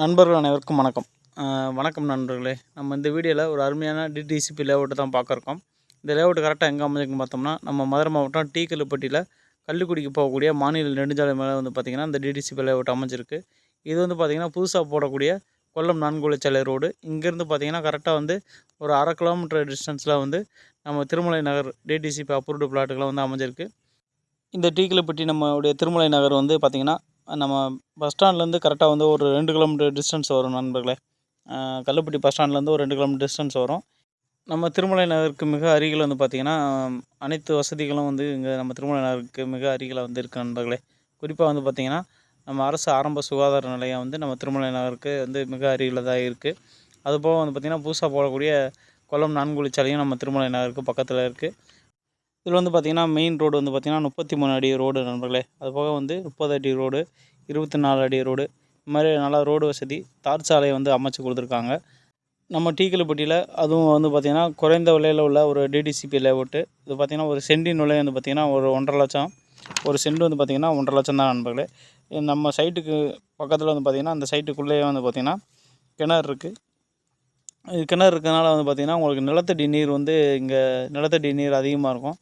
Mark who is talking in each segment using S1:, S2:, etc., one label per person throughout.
S1: நண்பர்கள் அனைவருக்கும் வணக்கம். வணக்கம் நண்பர்களே. நம்ம இந்த வீடியோவில் ஒரு அருமையான டிடிசிபி லேஅவுட்டு தான் பார்க்குறோம். இந்த லேஅவுட் கரெக்டாக எங்கே அமைஞ்சிருக்குன்னு பார்த்தோம்னா நம்ம மதுரை மாவட்டம் டீ கல்லுப்பட்டியில் கள்ளுக்குடிக்கு போகக்கூடிய மாநில நெடுஞ்சாலை மேலே வந்து பார்த்திங்கன்னா இந்த டிடிசிபி லேஅவுட் அமைஞ்சிருக்கு. இது வந்து பார்த்திங்கன்னா புதுசாக போடக்கூடிய கொல்லம் நான்குலச்சாலை ரோடு. இங்கேருந்து பார்த்திங்கன்னா கரெக்டாக வந்து ஒரு அரை கிலோமீட்டர் டிஸ்டன்ஸில் வந்து நம்ம திருமலை நகர் டிடிசிபி அப்ரூவ்டு பிளாட்டுகளை வந்து அமைஞ்சிருக்கு. இந்த டீக்கிலப்பட்டி நம்மளுடைய திருமலை நகர் வந்து பார்த்திங்கன்னா நம்ம பஸ் ஸ்டாண்ட்லேருந்து கரெக்டாக வந்து ஒரு ரெண்டு கிலோமீட்டர் டிஸ்டன்ஸ் வரும் நண்பர்களே. அஹ் கல்லுப்பட்டி பஸ் ஸ்டாண்ட்லேருந்து ஒரு ரெண்டு கிலோமீட்டர் டிஸ்டன்ஸ் வரும். நம்ம திருமலை நகருக்கு மிக அருகில் வந்து பார்த்திங்கன்னா அனைத்து வசதிகளும் வந்து இங்கே நம்ம திருமலை நகருக்கு மிக அருகில் வந்து இருக்குது நண்பர்களே. குறிப்பாக வந்து பார்த்திங்கன்னா நம்ம அரசு ஆரம்ப சுகாதார நிலையம் வந்து நம்ம திருமலை நகருக்கு வந்து மிக அருகில் தான் இருக்குது அதுபோக வந்து பார்த்திங்கன்னா புதுசாக போடக்கூடிய கொல்லம் நான்குழிச்சாலையும் நம்ம திருமலை நகருக்கு பக்கத்தில் இருக்குது இதில் வந்து பார்த்திங்கன்னா மெயின் ரோடு வந்து பார்த்திங்கன்னா முப்பத்தி மூணு அடி ரோடு நண்பர்களே. அது போக வந்து முப்பது அடி ரோடு இருபத்தி நாலு அடி ரோடு இந்த மாதிரி நல்லா ரோடு வசதி தார் சாலையை வந்து அமைச்சு கொடுத்துருக்காங்க. நம்ம டீக்கலுப்பட்டியில் அதுவும் வந்து பார்த்திங்கன்னா குறைந்த விலையில் உள்ள ஒரு டிடிசிபி லேஅவுட்டு இது பார்த்திங்கன்னா ஒரு சென்டின் விலை வந்து பார்த்திங்கன்னா ஒரு ஒன்றரை லட்சம். ஒரு சென்ட் வந்து பார்த்திங்கன்னா ஒன்றரை லட்சம் தான் நண்பர்களே. நம்ம சைட்டுக்கு பக்கத்தில் வந்து பார்த்திங்கன்னா அந்த சைட்டுக்குள்ளேயே வந்து பார்த்திங்கன்னா கிணறு இருக்குது கிணறு இருக்கிறதுனால வந்து பார்த்திங்கன்னா உங்களுக்கு நிலத்தடி நீர் வந்து இங்கே நிலத்தடி நீர் அதிகமாக இருக்கும்.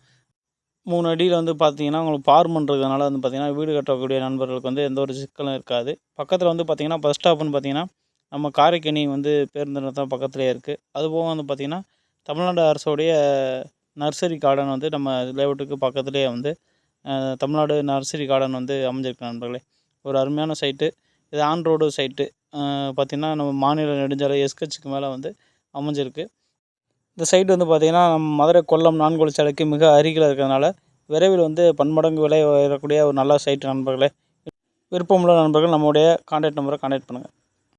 S1: மூணு அடியில் வந்து பார்த்தீங்கன்னா உங்களுக்கு பார் பண்ணுறதுனால வந்து பார்த்திங்கன்னா வீடு கட்டக்கூடிய நண்பர்களுக்கு வந்து எந்த ஒரு சிக்கலும் இருக்காது. பக்கத்தில் வந்து பார்த்திங்கன்னா பஸ் ஸ்டாப்னு பார்த்திங்கன்னா நம்ம காரைக்கணி வந்து பேருந்து நிறுத்தம் பக்கத்துலேயே இருக்குது அதுபோக வந்து பார்த்திங்கன்னா தமிழ்நாடு அரசோடைய நர்சரி கார்டன் வந்து நம்ம லேவுட்டுக்கு பக்கத்துலேயே வந்து தமிழ்நாடு நர்சரி கார்டன் வந்து அமைஞ்சிருக்கு நண்பர்களே. ஒரு அருமையான சைட்டு. இது ஆன் ரோடு சைட்டு. பார்த்திங்கன்னா நம்ம மாநில நெடுஞ்சாலை எஸ்கட்சிக்கு மேலே வந்து அமைஞ்சிருக்கு. இந்த சைடு வந்து பார்த்திங்கன்னா மதுரை கொல்லம் நான்குவழிச்சாலைக்கு மிக அருகில் இருக்கிறதுனால விரைவில் வந்து பன்மடங்கு விலை உயரக்கூடிய ஒரு நல்ல சைட்டு நண்பர்களே. விருப்பமுள்ள நண்பர்கள் நம்முடைய கான்டாக்ட் நம்பரை கான்டாக்ட் பண்ணுங்கள்